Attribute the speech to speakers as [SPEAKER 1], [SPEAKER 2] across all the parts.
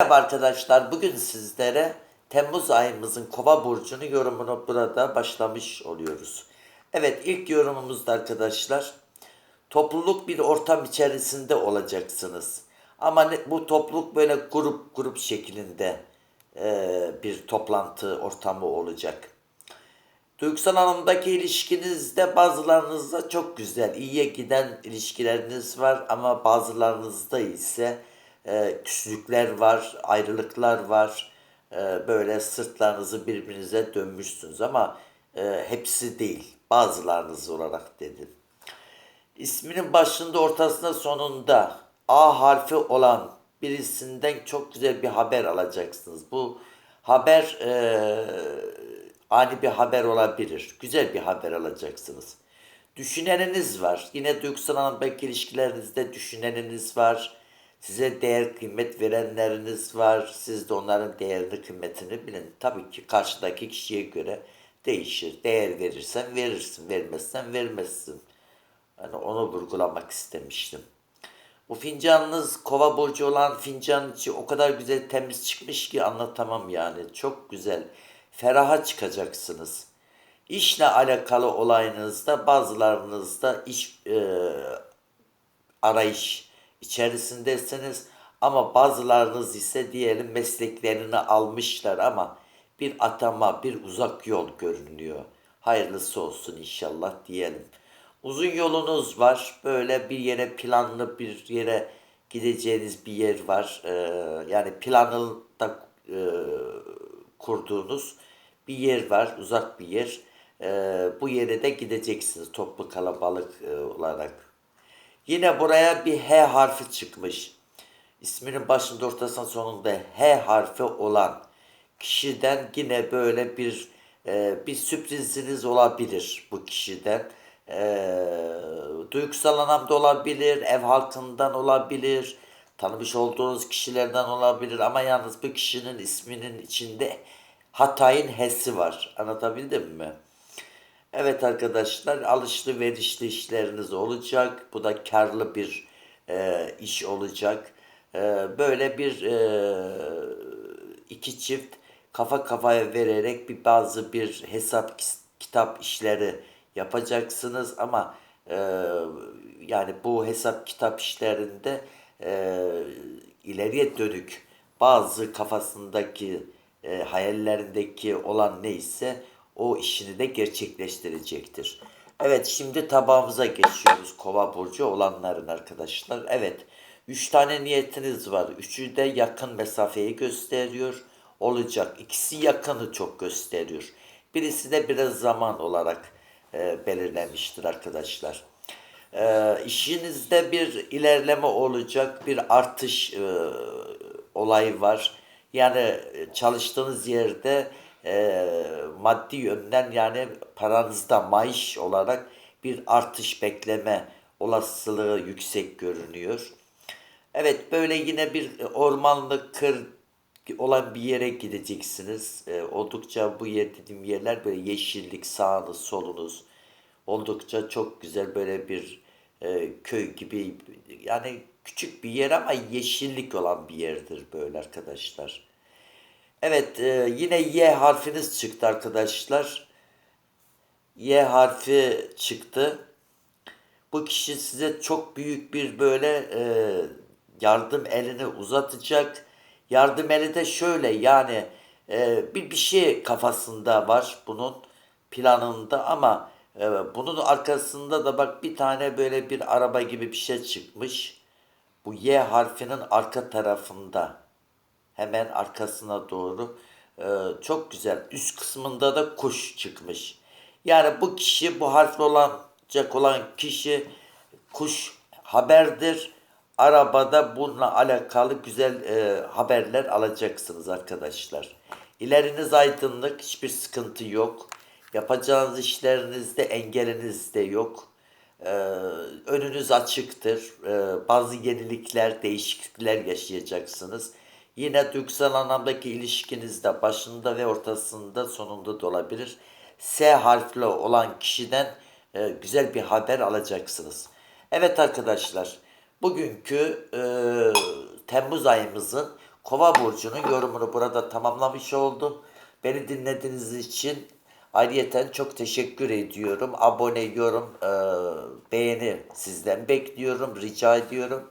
[SPEAKER 1] Merhaba arkadaşlar. Bugün sizlere Temmuz ayımızın Kova burcunu yorumunu burada başlamış oluyoruz. Evet ilk yorumumuzda arkadaşlar topluluk bir ortam içerisinde olacaksınız. Ama bu topluluk böyle grup grup şeklinde e, bir toplantı ortamı olacak. Duygusal anlamdaki ilişkinizde bazılarınızda çok güzel, iyiye giden ilişkileriniz var ama bazılarınızda ise e, küslükler var, ayrılıklar var. E, böyle sırtlarınızı birbirinize dönmüşsünüz ama e, hepsi değil, bazılarınız olarak dedim. İsminin başında, ortasında, sonunda A harfi olan birisinden çok güzel bir haber alacaksınız. Bu haber eee, ani bir haber olabilir. Güzel bir haber alacaksınız. Düşüneniniz var. Yine duygusal anlamdaki ilişkilerinizde düşüneniniz var. Size değer kıymet verenleriniz var. Siz de onların değerini kıymetini bilin. Tabii ki karşıdaki kişiye göre değişir. Değer verirsen verirsin, vermezsen vermezsin. Yani onu vurgulamak istemiştim. Bu fincanınız kova burcu olan fincanın içi o kadar güzel temiz çıkmış ki anlatamam yani. Çok güzel. Feraha çıkacaksınız. İşle alakalı olayınızda bazılarınızda iş e, arayış içerisindesiniz ama bazılarınız ise diyelim mesleklerini almışlar ama bir atama, bir uzak yol görünüyor. Hayırlısı olsun inşallah diyelim. Uzun yolunuz var. Böyle bir yere planlı bir yere gideceğiniz bir yer var. Ee, yani planlı e, kurduğunuz bir yer var. Uzak bir yer. Ee, bu yere de gideceksiniz toplu kalabalık e, olarak. Yine buraya bir H harfi çıkmış. İsminin başında ortasında sonunda H harfi olan kişiden yine böyle bir e, bir sürpriziniz olabilir bu kişiden. E, duygusal anlamda olabilir, ev halkından olabilir, tanımış olduğunuz kişilerden olabilir ama yalnız bu kişinin isminin içinde Hatay'ın H'si var. Anlatabildim mi? Evet arkadaşlar alışlı verişli işleriniz olacak. Bu da karlı bir e, iş olacak. E, böyle bir e, iki çift kafa kafaya vererek bir bazı bir hesap kitap işleri yapacaksınız ama e, yani bu hesap kitap işlerinde e, ileriye dönük bazı kafasındaki e, hayallerindeki olan neyse o işini de gerçekleştirecektir. Evet şimdi tabağımıza geçiyoruz kova burcu olanların arkadaşlar. Evet üç tane niyetiniz var. Üçü de yakın mesafeyi gösteriyor. Olacak. İkisi yakını çok gösteriyor. Birisi de biraz zaman olarak e, belirlenmiştir arkadaşlar. E, işinizde bir ilerleme olacak, bir artış e, olayı var. Yani e, çalıştığınız yerde e, maddi yönden yani paranızda maaş olarak bir artış bekleme olasılığı yüksek görünüyor. Evet böyle yine bir ormanlık kır olan bir yere gideceksiniz. E, oldukça bu yer dediğim yerler böyle yeşillik sağınız solunuz oldukça çok güzel böyle bir e, köy gibi yani küçük bir yer ama yeşillik olan bir yerdir böyle arkadaşlar. Evet e, yine Y harfiniz çıktı arkadaşlar. Y harfi çıktı. Bu kişi size çok büyük bir böyle e, yardım elini uzatacak. Yardım eli de şöyle yani e, bir bir şey kafasında var bunun planında ama e, bunun arkasında da bak bir tane böyle bir araba gibi bir şey çıkmış. Bu Y harfinin arka tarafında hemen arkasına doğru e, çok güzel. Üst kısmında da kuş çıkmış. Yani bu kişi bu harfli olacak olan kişi kuş haberdir. Arabada bununla alakalı güzel e, haberler alacaksınız arkadaşlar. İleriniz aydınlık, hiçbir sıkıntı yok. Yapacağınız işlerinizde engeliniz de yok. Ee, önünüz açıktır. Ee, bazı yenilikler, değişiklikler yaşayacaksınız. Yine duygusal anlamdaki ilişkinizde başında ve ortasında sonunda da olabilir. S harfli olan kişiden e, güzel bir haber alacaksınız. Evet arkadaşlar, bugünkü e, Temmuz ayımızın Kova burcunun yorumunu burada tamamlamış oldum. Beni dinlediğiniz için ayrıyeten çok teşekkür ediyorum. Abone, yorum, e, beğeni sizden bekliyorum, rica ediyorum.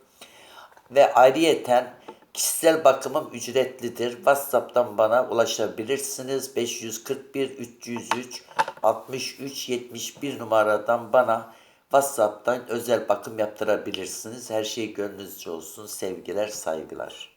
[SPEAKER 1] Ve ayrıyeten kişisel bakımım ücretlidir. WhatsApp'tan bana ulaşabilirsiniz. 541 303 63 71 numaradan bana WhatsApp'tan özel bakım yaptırabilirsiniz. Her şey gönlünüzce olsun. Sevgiler, saygılar.